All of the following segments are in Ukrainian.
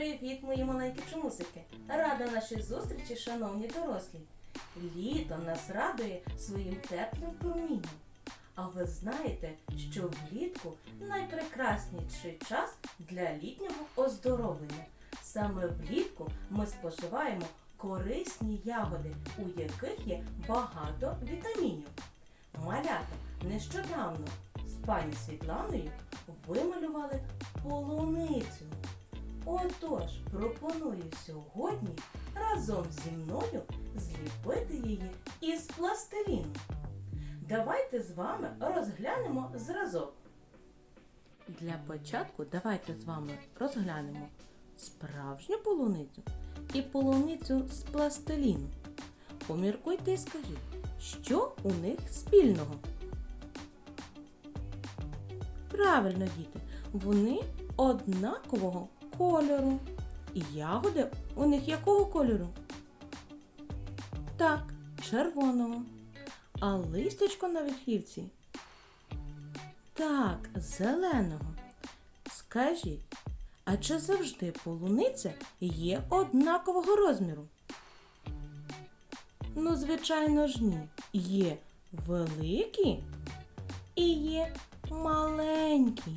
Привіт, мої маленькі чомусики! Рада нашій зустрічі, шановні дорослі! Літо нас радує своїм теплим промінням. А ви знаєте, що влітку найпрекрасніший час для літнього оздоровлення. Саме влітку ми споживаємо корисні ягоди, у яких є багато вітамінів. Малята нещодавно з пані Світланою вималювали полуницю. Отож, пропоную сьогодні разом зі мною зліпити її із пластиліну. Давайте з вами розглянемо зразок. Для початку давайте з вами розглянемо справжню полуницю і полуницю з пластиліну. Поміркуйте і скажіть, що у них спільного? Правильно, діти, вони однакового кольору. І ягоди у них якого кольору? Так, червоного. А листячко на верхівці? Так, зеленого. Скажіть, а чи завжди полуниця є однакового розміру? Ну, звичайно ж ні. Є великі і є маленькі.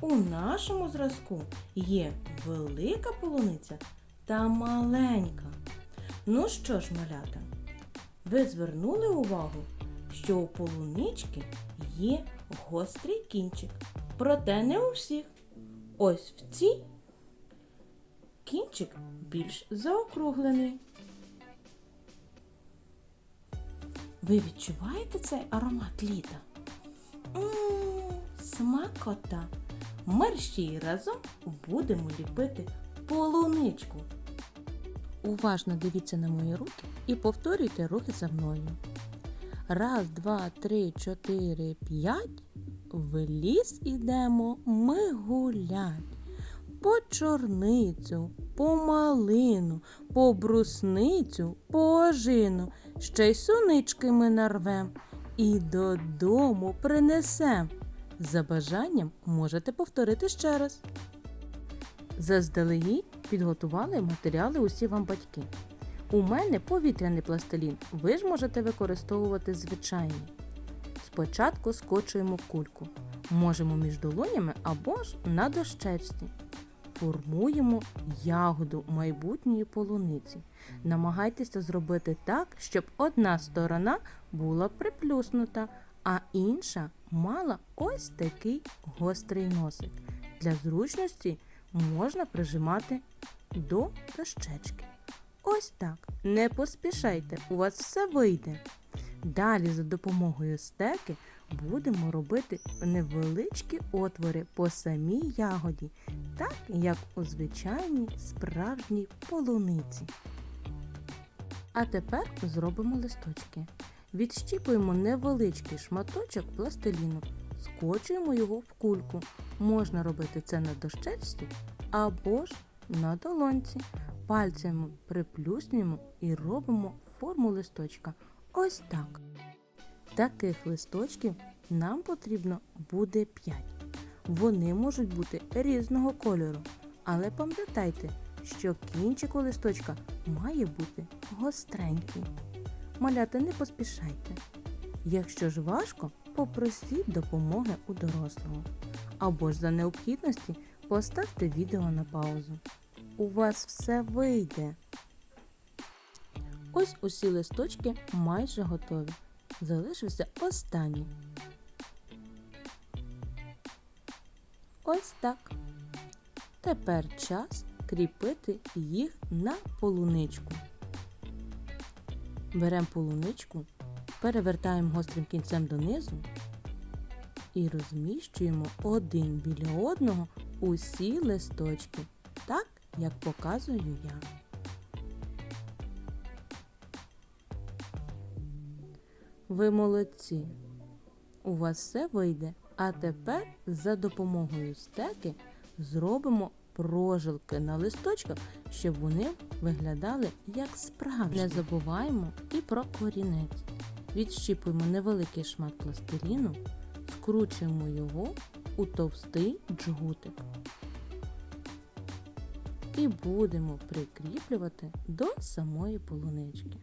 У нашому зразку є велика полуниця та маленька. Ну що ж, малята, ви звернули увагу, що у полунички є гострий кінчик, проте не у всіх. Ось в цій кінчик більш заокруглений. Ви відчуваєте цей аромат літа? Ммм, смакота. Мерщій разом будемо ліпити полуничку. Уважно дивіться на мої руки і повторюйте рухи за мною. Раз, два, три, чотири, п'ять. В ліс ідемо ми гулять. По чорницю, по малину, по брусницю, по ожину. Ще й сунички ми нарвем і додому принесем. За бажанням можете повторити ще раз. Заздалегідь підготували матеріали усі вам батьки. У мене повітряний пластилін. Ви ж можете використовувати звичайний. Спочатку скочуємо кульку. Можемо між долонями або ж на дощечці. Формуємо ягоду майбутньої полуниці. Намагайтеся зробити так, щоб одна сторона була приплюснута, а інша мала ось такий гострий носик. Для зручності можна прижимати до дощечки. Ось так. Не поспішайте, у вас все вийде. Далі за допомогою стеки будемо робити невеличкі отвори по самій ягоді, так як у звичайній справжній полуниці. А тепер зробимо листочки. Відщіпуємо невеличкий шматочок пластиліну, скочуємо його в кульку. Можна робити це на дощечці або ж на долонці. Пальцями приплюснюємо і робимо форму листочка. Ось так. Таких листочків нам потрібно буде 5. Вони можуть бути різного кольору, але пам'ятайте, що кінчик у листочка має бути гостренький. Малята, не поспішайте. Якщо ж важко, попросіть допомоги у дорослого. Або ж за необхідності поставте відео на паузу. У вас все вийде. Ось усі листочки майже готові. Залишився останній. Ось так. Тепер час кріпити їх на полуничку. Беремо полуничку, перевертаємо гострим кінцем донизу і розміщуємо один біля одного усі листочки, так як показую я. Ви молодці. У вас все вийде. А тепер за допомогою стеки зробимо прожилки на листочках, щоб вони виглядали як справжні. Не забуваємо і про корінець. Відщіпуємо невеликий шмат пластиліну, скручуємо його у товстий джгутик. і будемо прикріплювати до самої полунички.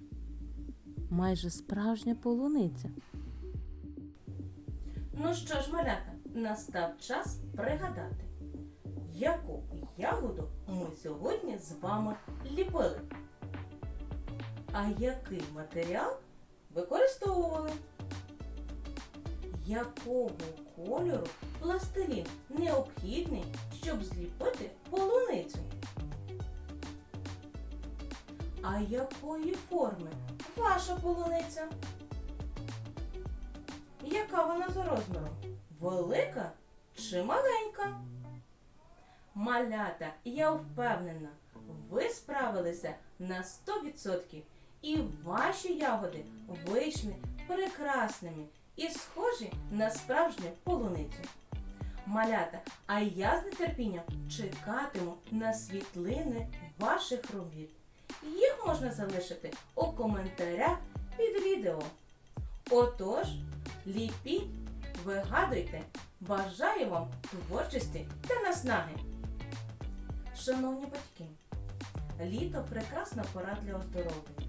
Майже справжня полуниця. Ну що ж, малята, настав час пригадати, яку ягоду ми сьогодні з вами ліпили. А який матеріал використовували? Якого кольору пластилін необхідний, щоб зліпити полуницю? А якої форми ваша полуниця? Яка вона за розміром? Велика чи маленька? Малята, я впевнена, ви справилися на 100% і ваші ягоди вийшли прекрасними і схожі на справжню полуницю. Малята, а я з нетерпінням чекатиму на світлини ваших робіт. Їх можна залишити у коментарях під відео. Отож, ліпіть, вигадуйте, бажаю вам творчості та наснаги. Шановні батьки, літо прекрасна пора для оздоровлення.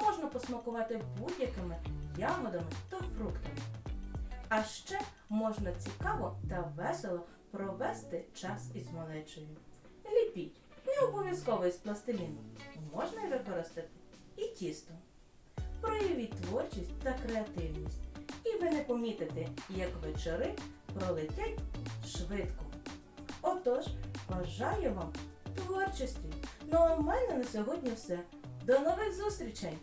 Можна посмакувати будь-якими ягодами та фруктами. А ще можна цікаво та весело провести час із малечою. Ліпіть, не обов'язково із пластиліну. Можна й використати і тісто. Проявіть творчість та креативність, і ви не помітите, як вечори пролетять швидко. Отож, бажаю вам творчості. Ну а в мене на сьогодні все. До нових зустрічей!